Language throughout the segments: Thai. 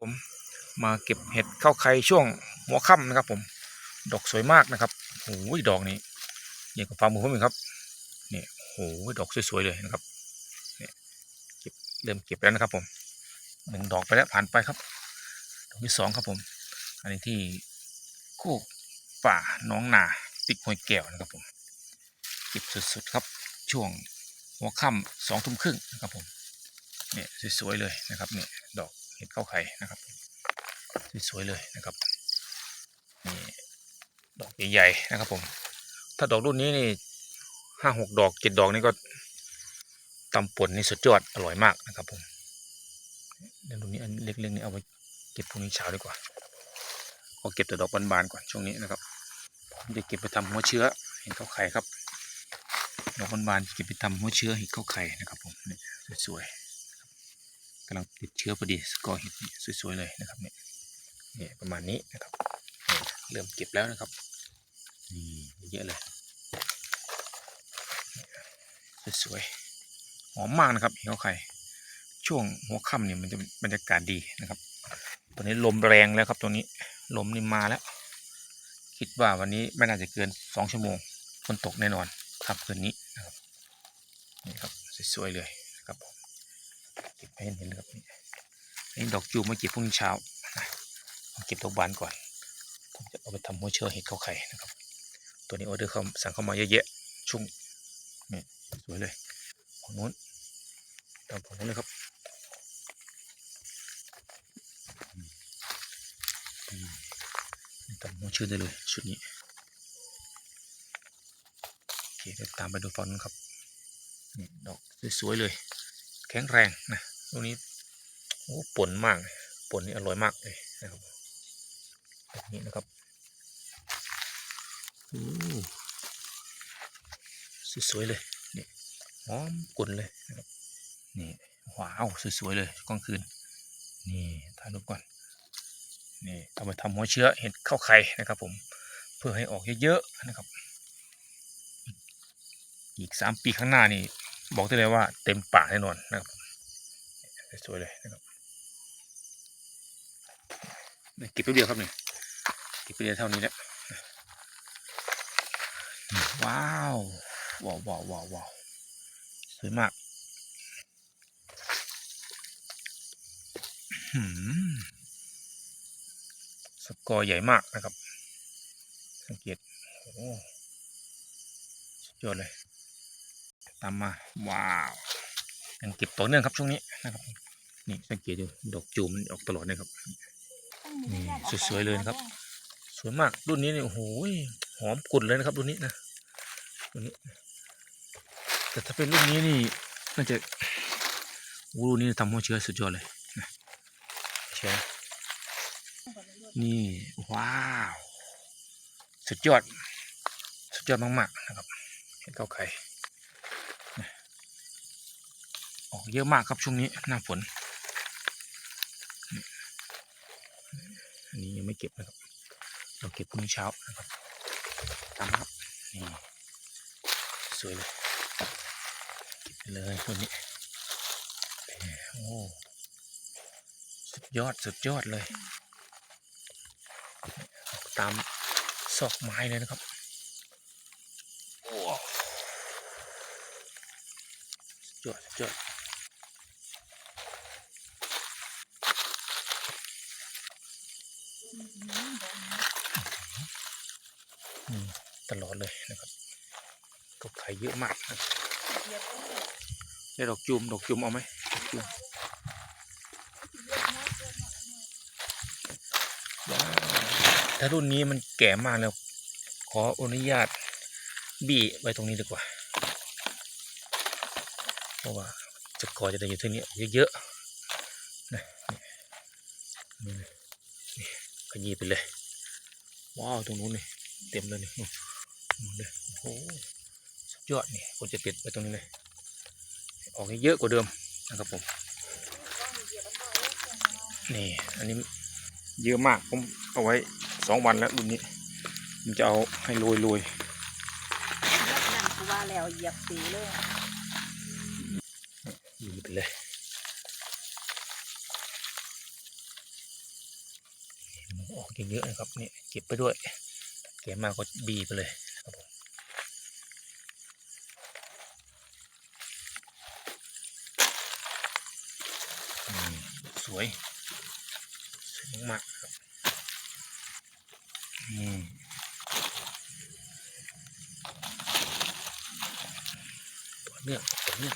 ผมมาเก็บเห็ดเข้าไข่ช่วงหัวค่ำนะครับ ผม ดอกสวยมากนะครับโอ้ยดอกนี้ใหญ่กว่าฝ่ามือผมอีกครับนี่โอ้ยดอกสวยๆเลยนะครับเนี่ยเก็บเริ่มเก็บแล้วนะครับ ผมหนึ่งดอกไปแล้วผ่านไปครับ ดอกที่สองครับผม อันนี้ที่โคกป่าน้องนาติดห้วยแก้วนะครับผมเก็บสุดๆครับ ช่วงหัวค่ำสองทุ่มครึ่งนะครับผมเนี่ยสวยๆเลยนะครับเนี่ยดอก เห็ดเข้าไข่นะครับสวยๆเลยนะครับนี่ดอกใหญ่ๆนะครับผม ถ้าดอกรุ่นนี้นี่ห้าหกดอกเจ็ดดอกนี่ก็ตำป่นนี่สุดยอดอร่อยมากนะครับผมเดี๋ยวรุ่นนี้อันเล็กๆนี่เอาไว้เก็บพรุ่งนี้เช้าดีกว่าขอเก็บแต่ดอกบานๆก่อนช่วงนี้นะครับผมจะเก็บไปทำหัวเชื้อเห็ดเข้าไข่ครับดอกบานๆเก็บไปทำหัวเชื้อเห็ดเข้าไข่นะครับผมนี่สวยๆ กำลังติดเชื้อพอดีสกอร์เห็ดสวยๆเลยนะครับเนี่ยเนี่ยประมาณนี้นะครับเเริ่มเก็บแล้วนะครับนี่เยอะเลยสวยๆหอมมากนะครับเห็ดเขาไข่ช่วงหัวค่ำเนี่ยมันจะบรรยากาศดีนะครับตอนนี้ลมแรงแล้วครับตรงนี้ลมนี่มาแล้ว คิดว่าวันนี้ไม่น่าจะเกินสองชั่วโมงฝนตกแน่นอนครับคืนนี้นะครับนี่ครับสวยๆเลยนะครับผม เก็บให้เห็นๆเลยครับนี่นี่ดอกจูมาเก็บพรุ่งนี้เช้าเก็บดอกบานก่อนผมจะเอาไปทำหัวเชื้อเห็ดข้าวไข่นะครับ ตัวนี้ออเดอร์เขาสั่งเข้ามาเยอะแยะช่วงนี่สวยเลยฝั่งนู้นตามฝั่งนู้นเลยครับอืมอืมทำหัวเชื้อได้เลยชุดนี้โอเคเดี๋ยวตามไปดูฟอนครับนี่ดอกสวยๆเลย แข็งแรงนะ ตรงนี้โอ้ป่นมากเลยป่นนี่อร่อยมากเลยนะครับแบบนี้นะครับโอ้สวยๆเลยนี่หอมกลุ่นเลยนะครับนี่ว้าวสวยๆเลยกลางคืนนี่ถ่ายรูปก่อนนี่เอาไปทำหัวเชื้อเห็ดข้าวไข่นะครับ ผมเพื่อให้ออกเยอะๆนะครับ อีกสามปีข้างหน้านี่บอกได้เลยว่าเต็มป่าแน่นอนนะครับ สวยเลยนะครับนี่เก็บแป๊บเดียวครับนี่เก็บไปเดียวเท่านี้แหละว้าวว้าวว้าวว้าวว้าวสวยมากหืมสกอร์ใหญ่มากนะครับ สังเกตโอ้สุดยอดเลย ตามมา ว้าวยังเก็บต่อเนื่องครับช่วงนี้นะครับ นี่สังเกตดูดอกจูมมันออกตลอดเลยครับ นี่สวยๆเลยนะครับ สวยมากรุ่นนี้เนี่ยโอ้โหหอมกลุ่นเลยนะครับรุ่นนี้นะรุ่นนี้ แต่ถ้าเป็นรุ่นนี้นี่น่าจะโอ้รุ่นนี้ทำหัวเชื้อสุดยอดเลยนะเชื้อนี่ว้าวสุดยอดสุดยอดมากๆนะครับเห็ดข้าวไข่ออกเยอะมากครับช่วงนี้หน้าฝนนี่ นนี้ยังไม่เก็บนะครับ เราเก็บพรุ่งนี้เช้านะครับตามครับนี่สวยเลยเก็บไปเลยตัวนี้โอ้สุดยอดสุดยอดเลย ตามซอกไม้เลยนะครับว้าวสุดยอดสุดยอด ตลอดเลยนะครับก็ไข่เยอะมากนะได้ดอกจุ่มดอกจุ่มเอาไหมดอกจุ่มถ้ารุ่นนี้มันแก่มากแล้ว ขออนุญาตบี้ไว้ตรงนี้ดีกว่า เพราะว่าจะก่อจะได้อยู่ที่นี้เยอะๆนะนี่นี่นี่ขยี้ไปเลย ว้าว ตรงนู้นนี่เต็มเลยนี่ นู่นนู่นเลยโอ้โหสุดยอดนี่ควรจะติดไปตรงนี้เลย ออกให้เยอะกว่าเดิมนะครับผมนี่อันนี้เยอะมากผมเอาไว้สองวันแล้วรุ่นนี้ผมจะเอาให้โรยโรยนั่นคือว่าแล้วเหยียบสีเลยๆยีไปเลยออกเยอะๆนะครับนี่เก็บไปด้วยแกะมาก็บีไปเลยครับผมอืม สวยสวยมากๆครับอืมต่อเนื่องต่อเนื่อง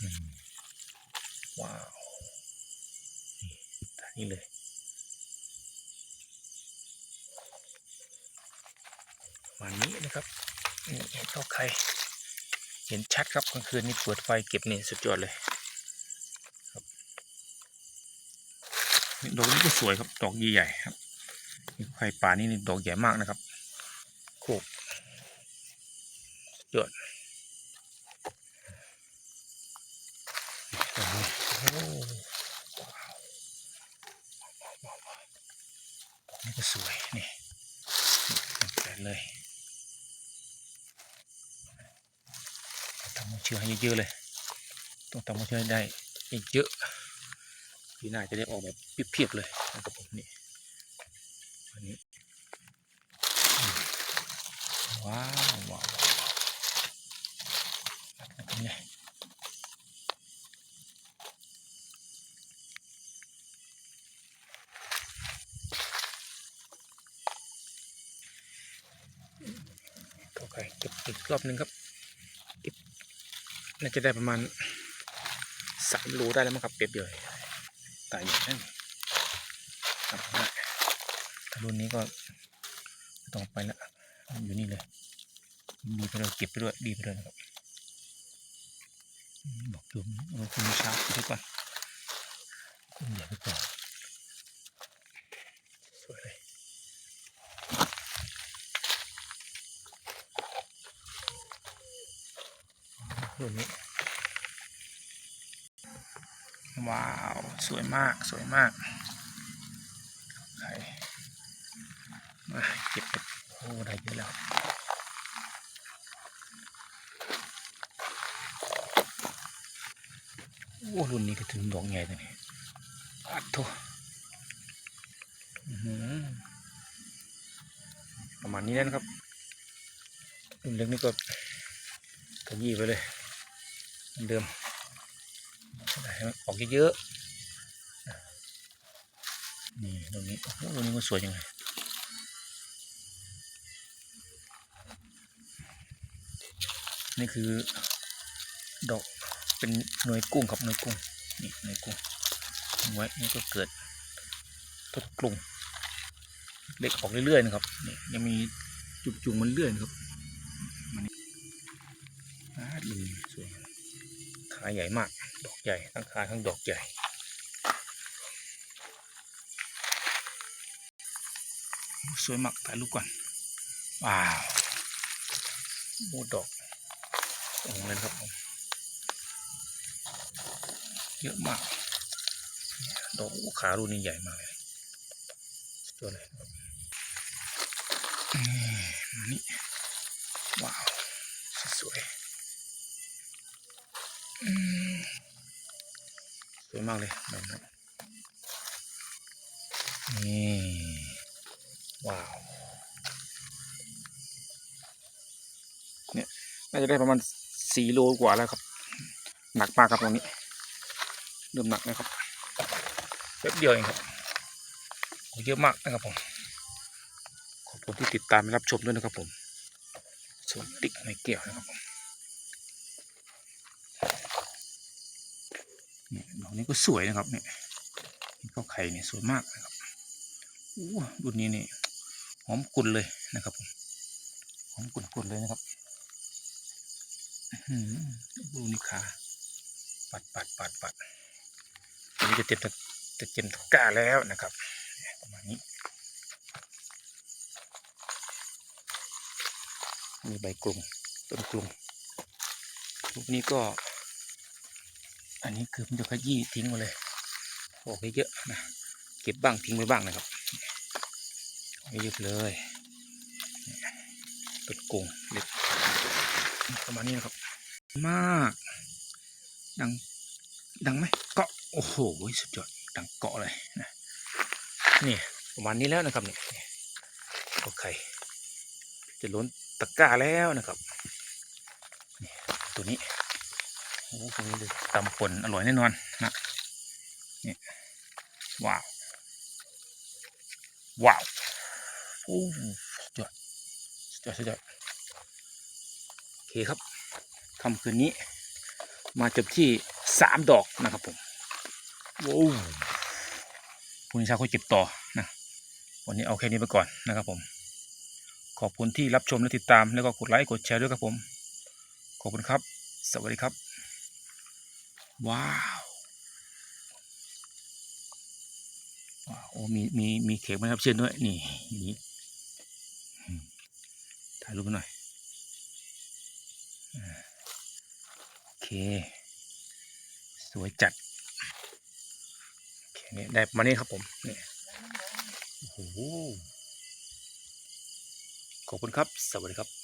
อืมว้าวนี่ตานี้เลยประมาณนี้นะครับนี่เห็นเข้าใคร เห็นชัดครับกลางคืนนี่เปิดไฟเก็บนี่สุดยอดเลยครับนี่ ดอกนี้ก็สวยครับ ดอกใหญ่ๆครับนี่ป่านี่นดอกใหญ่มากนะครับโคกสุดยอดนี่ก็สวย นี่แปดเลยทำมาเชื่อให้เยอะๆเลย ต้องทำมาเชื่อให้ได้เยอะ ปีหน้าจะได้ออกแบบเพียบๆเลยนะครับผมนี่อันนี้ว้าวว้าวเป็นไงโอเคเก็บอีกรอบหนึ่งครับน่าจะได้ประมาณสามโลได้แล้วมั้งครับเปรียบเดีย ตายใหญ่นั่นทำได้ถ้ารุ่นนี้ก็ต้องไปละอยู่นี่เลยดีไปเลยเก็บไปด้วยดีไปเลยนะครับบอกจุ่มเอาคุณเช้าไปด้วยก่อนคุณใหญ่ไปก่อนสวยเลยรุ่นนี้ ว้าว สวยมากสวยมากใครมาเก็บโอ้ได้เยอะแล้วโอ้รุ่นนี้ก็ถึงดอกใหญ่ตัวนี้อัดโถอื้อหือประมาณนี้นะครับรุ่นเล็กนี่ก็ขยี้ไปเลยเหมือนเดิม ให้มันออกเยอะๆนี่ตรงนี้โอ้โหตรงนี้มันสวยจังเลยนี่คือดอกเป็นหน่วยกุ้งครับหน่วยกุ้งนี่หน่วยกุ้งไว้นี่ก็เกิดต้นกลุ่มเล็กออกเรื่อยๆนะครับนี่ยังมีจุกจุงมันเรื่อยนะครับมันนี่ดีสวยขาใหญ่มาก ดอกใหญ่ทั้งขาทั้งดอกใหญ่สวยมากถ่ายรูปก่อนว้าวโอ้ดอกโอ้เลยครับผมเยอะมากดอกขารูนี่ใหญ่มากเลยตัวเลยครับนี่มานี่ว้าวสวยอื มากเลยนั้นนี่ว้าวเนี่ยน่าจะได้ประมาณสี่โลกว่าแล้วครับ หนักมากครับตรงนี้เริ่มหนักนะครับแป๊บเดียวเองครับโอ้เยอะมากนะครับผมขอบคุณที่ติดตามและรับชมด้วยนะครับผมสวนติ๊กในเกี่ยวนะครับผม เนี่ยดอกนี้ก็สวยนะครับเนี่ยข้าวไข่เนี่ยสวยมากนะครับอู้รุ่นนี้นี่หอมกุ่นเลยนะครับหอมกุ่นๆเลยนะครับอื้อหือดูนี่ขาปัดปัดปัดปัดอันนี้จะเต็มตะจะเต็มตะกร้าแล้วนะครับประมาณนี้มีใบกลุ่มต้นกลุ่มรูปนี้ก็ อันนี้คือผมจะขยี้ทิ้งมาเลยออกเยอะๆนะเก็บบ้างทิ้งไว้บ้างนะครับเอาเยอะเลยต้นกงเล็กประมาณนี้นะครับ มาก ดัง ดังไหมเกาะโอ้โหสุดยอดดังเกาะเลยนะนี่ประมาณนี้แล้วนะครับนี่โอเคจะล้นตะกร้าแล้วนะครับ ตัวนี้ โอ้โหตำป่นอร่อยแน่นอนนะนี่ว้าว ว้าว โอ้สุดยอดสุดยอดสุดยอดโอเคครับคำคืนนี้ มาจบที่สามดอกนะครับผมโว้าวพรุ่งนี้เช้าค่อยเก็บต่อนะวันนี้เอาแค่นี้ไปก่อนนะครับผม ขอบคุณที่รับชมและติดตามแล้วก็กดไลค์กดแชร์ด้วยครับผม ขอบคุณครับ สวัสดีครับ ว้าวโอ้มีมีมีเค้กไหมครับเช่นด้วย นี่นี่ถ่ายรูปหน่อยโอเค สวยจัดโอเคนี่ได้มานี่ครับผมนี่โอ้โหขอบคุณครับ สวัสดีครับ